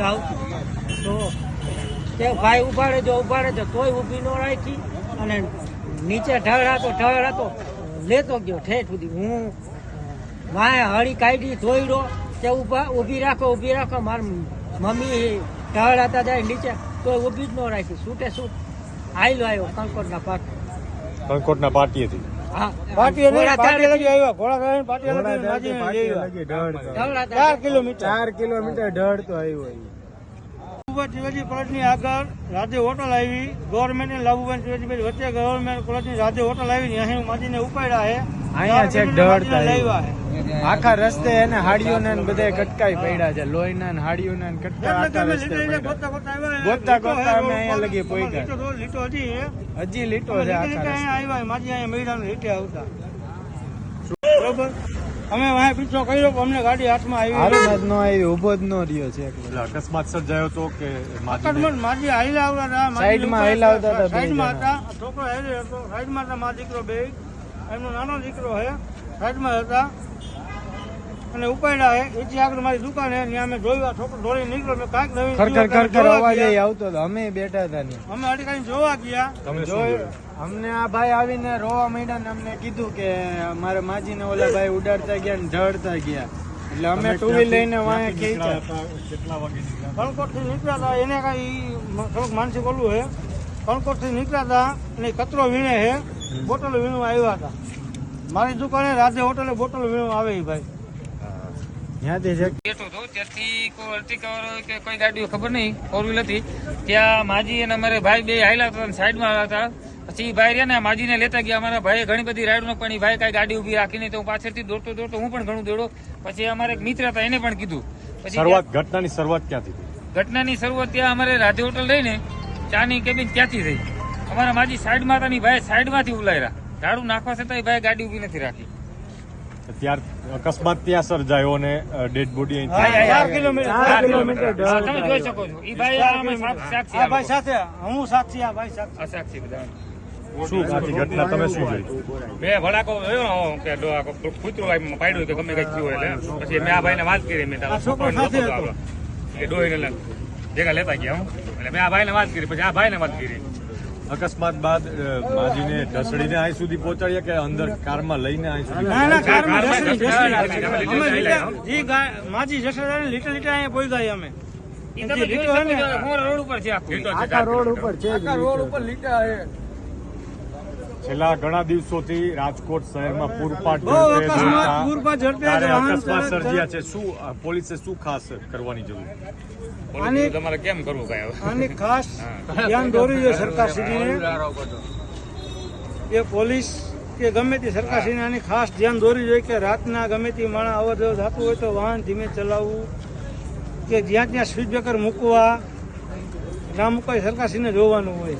તો તે ભાઈ ઉભાડે જો ઉભાડે તો તોય ઊભી ન રાખી અને નીચે ઢળ હતો ઢળ હતો. લેતો ગયો ઠેઠ સુધી. હું માય હળી કાઢી ધોઈડો તે ઊભા, ઊભી રાખો ઊભી રાખો. મારી મમ્મી ઢળ હતા જાય નીચે, તોય ઊભી જ ન રાખી. છૂટે છૂટ આયલો આવ્યો કંકોટના પાક કંકોટના પાટીએથી ચાર કિલોમીટર. ચાર કિલોમીટર ઢળતો આવ્યો લાભુભાઈ ત્રિવેદી કોલેજની આગળ રાધે હોટલ આવી. ગવર્મેન્ટ ને લાભુભાઈ શિવાજીભાઈ વચ્ચે ગવર્મેન્ટ કોલેજની રાધે હોટલ આવી અહીં માજીને ઉપાડ્યા છે અહીંયા આખા રસ્તે એને હાડીઓ ને બધે કટકાઈ પડ્યા છે. લોહીના ને હાડીઓ ને કટકા આખા રસ્તે. ગોતતા ગોતતા અમે અહીંયા લગી પહોંચ્યા. લીટો હજી હજી લીટો છે આખા રસ્તે. અહીંયા આવ્યા માજી અહીંયા મેળાને લીટે આવતા. બરોબર? અમે વાંહે પીછો કર્યો પણ અમને ગાડી હાથમાં આવી. હાથમાં જ ન આવી ઊભો જ ન રહ્યો છે. એટલે અકસ્માત સર્જાયો તો કે અકસ્માત માજી હાઈલા આવતા હતા સાઈડમાં હાઈલા આવતા હતા સાઈડમાં હતા છોકરો હાઈલે હતો સાઈડમાં હતા મારો દીકરો બે. એમનો નાનો દીકરો હે સાઈડમાં હતા. અને ઉપાડ્યા એથી આગળ મારી દુકાન હે ત્યાં અમે જોયું છોકરો દોડી નીકળ્યો મેં કાંઈક નવી ખરખર ખરખર અવાજ આવતો હતો અમે બેઠા હતા ને અમે અટકાઈને જોવા ગયા. તમે જોયું? અમને આ ભાઈ આવીને રોવા માંડ્યા ને અમને કીધું કે મારા માજીને ઓલા ભાઈ ઉડાડતા ગયા ને ઢળતા ગયા. એટલે અમે ટુ વ્હીલ લઈને નીકળ્યા ખેંચ્યા? કેટલા વાગે નીકળ્યા કણકોટથી નીકળ્યા હતા એને કાંઈ થોડુંક માનસિક ઓલું હે. કણકોટથી નીકળ્યા હતા અને કચરો વીણે હે. બોટલો વીણવા આવ્યા હતા. મારી દુકાને રાધે હોટલે બોટલો વીણવા આવે ભાઈ. ત્યાંથી છે બેઠો હતો. ત્યાંથી કોઈ અર્ટિકા વાળો કે કોઈ ગાડીઓ ખબર નહીં ફોર વ્હીલ હતી. ત્યાં માજી અને અમારે ભાઈ બે હાઈલા હતા સાઈડમાં આવ્યા હતા. પછી ભાઈ રહ્યા ને માજીને લેતા ગયા. અમારા ભાઈએ ઘણી બધી રાઈડનો પણ એ ભાઈ કાંઈ ગાડી ઊભી રાખીને તો હું પાછળથી દોડતો દોડતો હું પણ ઘણું દોડો પછી અમારે એક મિત્ર હતા એને પણ કીધું. પછી શરૂઆત ઘટનાની શરૂઆત ક્યાંથી થઈ? ઘટનાની શરૂઆત ત્યાં અમારે રાધે હોટલ રહીને ચાની કેબિન ત્યાંથી થઈ. અમારા માજી સાઈડમાં હતા ભાઈ ભાઈ સાઈડમાંથી ઉલાયરા. ઝાડુ નાખવા છતાં એ ભાઈ ગાડી ઊભી નથી રાખી. ત્યાર અકસ્માત ત્યાં સર્જાયો અને ડેડ બોડી તમે જોઈ શકો છો. ઈ ભાઈ સાક્ષી આ ભાઈ સાથે હું સાક્ષી આ ભાઈ સાક્ષી બધા. શું આખી ઘટના તમે શું જોઈ? મેં ભડાકો જોયો કે કૂતરું પાડ્યું કે ગમે કઈ થયું એટલે. પછી મેં આ ભાઈને વાત કરી મેં. એ ડોહીને ભેગા લેતા ગયા હું. એટલે મેં આ ભાઈને વાત કરી પછી આ ભાઈને વાત કરી. અકસ્માત બાદ માજીને ઢસડીને અહીં સુધી પહોંચાડ્યા કે અંદર કારમાં લઈને અહીં સુધી લીટર- માજી જસરી લીટર લીટર અહીંયા પહોંચ્યા અમે. રોડ ઉપર છે રોડ ઉપર છે આખા. રોડ ઉપર છે જ લીટો. છેલ્લા ઘણા દિવસોથી રાજકોટ શહેરમાં પૂરપાટ અકસ્માત, સર્જ્યા છે. શું પોલીસે શું ખાસ કરવાની જરૂર? પોલીસ તમારે કેમ કરવું કાંઈ? આની ખાસ ધ્યાન દોર્યું છે સરકારશ્રીને એ પોલીસ કે ગમે તે સરકારશ્રીને આની ખાસ ધ્યાન દોર્યું જોઈએ કે રાતના ગમે તે માણસ અવર જવર થતું હોય તો વાહન ધીમે ચલાવવું કે જ્યાં ત્યાં સ્પીડ બ્રેકર મૂકવા ના મૂકવા સરકારશ્રીને જોવાનું હોય.